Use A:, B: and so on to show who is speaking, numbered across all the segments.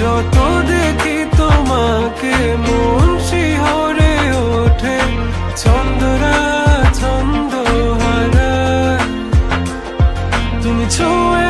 A: যত দেখি তোমাকে মন শিহরে ওঠে ছন্দরা ছন্দ হারায় তুমি ছুঁয়ে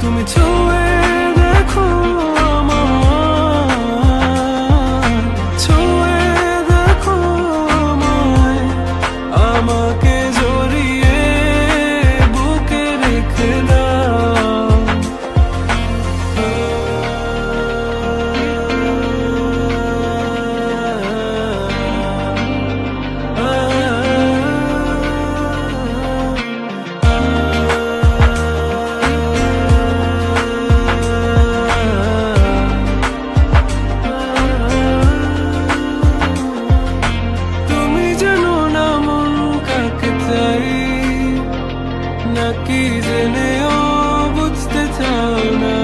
A: তুমি ছুঁয়ে কি জেনেও বুঝতে চাও না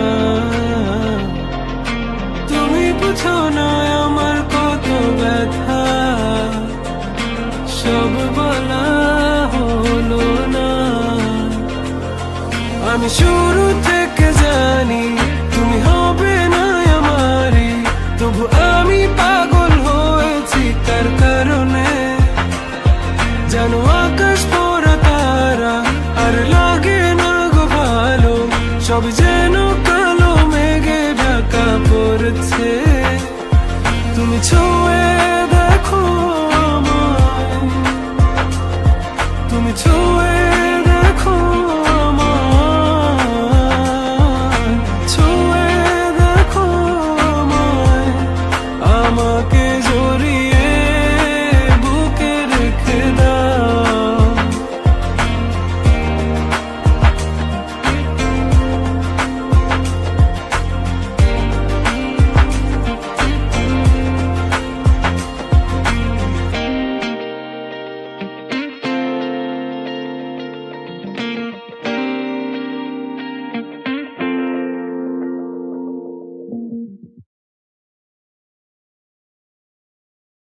A: তুমি বুঝো না আমার কত ব্যথা সব বলা হলো না আমি শুরু থেকে জানি তুমি হবে না আমারই তবু আমি পাগল হয়েছি তার কারণ too